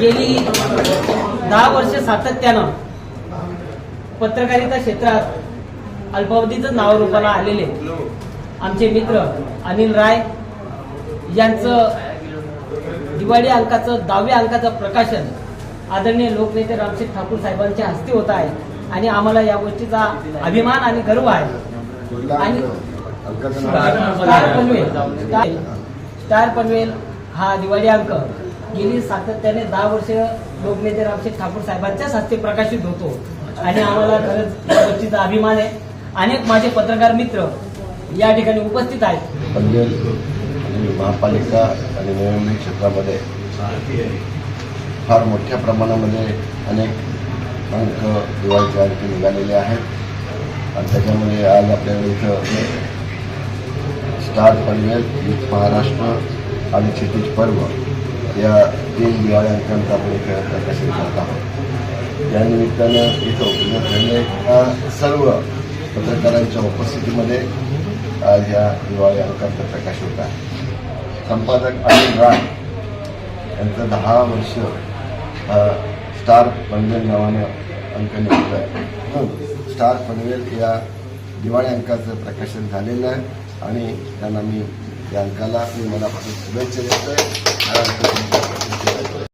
गेली दहा वर्ष सातत्यानं पत्रकारिता क्षेत्रात अल्पावधीचं नावरूपाला आलेले आमचे मित्र अनिल राय यांचं दिवाळी अंकाचं दहाव्या अंकाचं प्रकाशन आदरणीय लोकनेते रामशेठ ठाकूर साहेबांच्या हस्ते होत आहे आणि आम्हाला या गोष्टीचा अभिमान आणि गर्व आहे. आणि स्टार पनवेल स्टार पनवेल हा दिवाळी अंक. गेली सातत्याने दहा वर्ष लोकनेते रामशेठ ठाकूर साहेबांच्याच हस्ते प्रकाशित होतो. आणि आम्हाला खरंच गोष्टीचा अभिमान आहे. अनेक माझे पत्रकार मित्र या ठिकाणी उपस्थित आहेत. पनवेल आणि महापालिका आणि निवडणूक क्षेत्रामध्ये फार मोठ्या प्रमाणामध्ये अनेक अंक दिवाळीच्या अंक निघालेले आहेत. आणि त्याच्यामध्ये आज आपल्याकडे इथं स्टार पनवेल युथ महाराष्ट्र आणि क्षितिज पर्व या तीन दिवाळी अंकांचा आपण इथं प्रकाशित करत आहोत. या निमित्तानं इथं उपलब्ध झालेल्या सर्व पत्रकारांच्या उपस्थितीमध्ये आज या दिवाळी अंकांचं प्रकाश होत आहे. संपादक अनिल राय यांचं दहा वर्ष स्टार पनवेल नावानं अंक निघतो आहे. स्टार पनवेल या दिवाळी अंकाचं प्रकाशन झालेलं आहे आणि त्यांना मी या अंकाला मी मनापासून शुभेच्छा देतोय हा